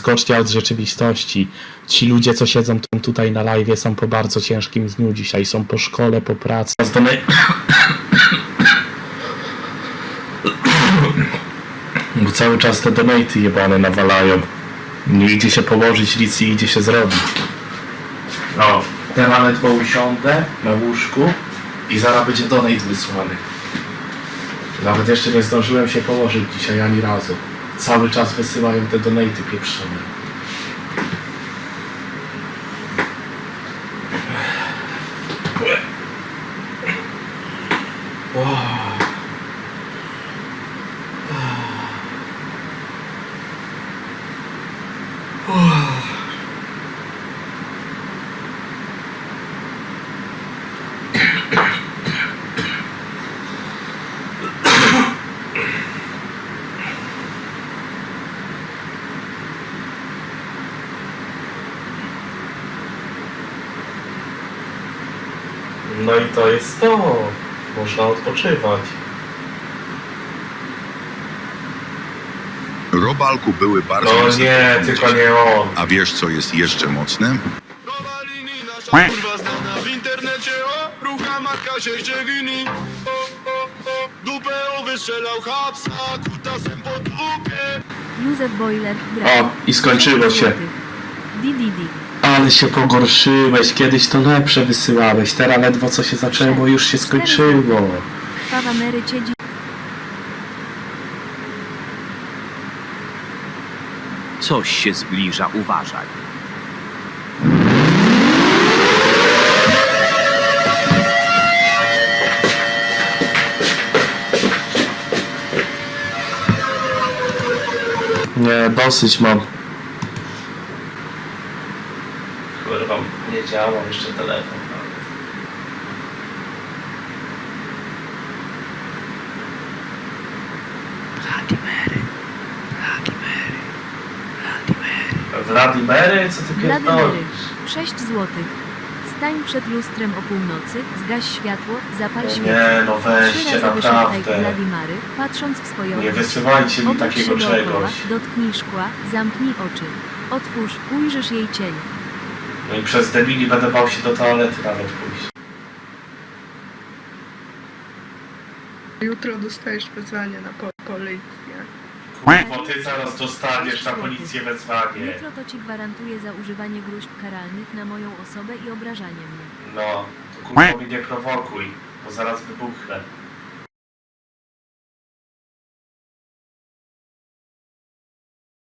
Skoczcie od rzeczywistości. Ci ludzie, co siedzą tam tutaj na live, są po bardzo ciężkim dniu dzisiaj. Są po szkole, po pracy. Bo cały czas te donaty jebane nawalają. Nie idzie się położyć, nic nie idzie się zrobić. No, teraz ledwo usiądę na łóżku i zaraz będzie donate wysłany. Nawet jeszcze nie zdążyłem się położyć dzisiaj ani razu. Cały czas wysyłają te donaty pieprzone. No i to jest to. Można odpoczywać. Robalku były bardzo No mocne nie, tylko nie on. A wiesz co jest jeszcze mocne? Kowalini, nasza kurwa znana w internecie O, rucha matka się ściegini O, o, o, dupę o, wystrzelał hapsa Kutasem po dupie Józef Boiler, brawo. O, i skończyło się. Didi. Ale się pogorszyłeś, kiedyś to lepsze wysyłałeś, teraz ledwo co się zaczęło, już się skończyło. Mary ciedzi. Coś się zbliża, uważaj. Nie, dosyć mam. Kurwa, nie działa jeszcze telefon. Wladimery? Co ty Wladymery. pierdolisz? 6 złotych. Stań przed lustrem o północy, zgaś światło, zapal No świecę. nie, no Trzy weźcie, wyszeptaj naprawdę. Wladimary, patrząc w swoje Nie oczy. wysyłajcie mi Obróć takiego się dookoła, czegoś. dotknij szkła, zamknij oczy. Otwórz, ujrzysz jej cień. No i przez debili będę bał się do toalety nawet pójść. Jutro dostajesz wezwanie na po policję. Kurwa, ty zaraz dostaniesz na policję wezwanie. Jutro to ci gwarantuję za używanie gruźb karalnych na moją osobę i obrażanie mnie. No, to kurwa mnie nie prowokuj, bo zaraz wybuchnę.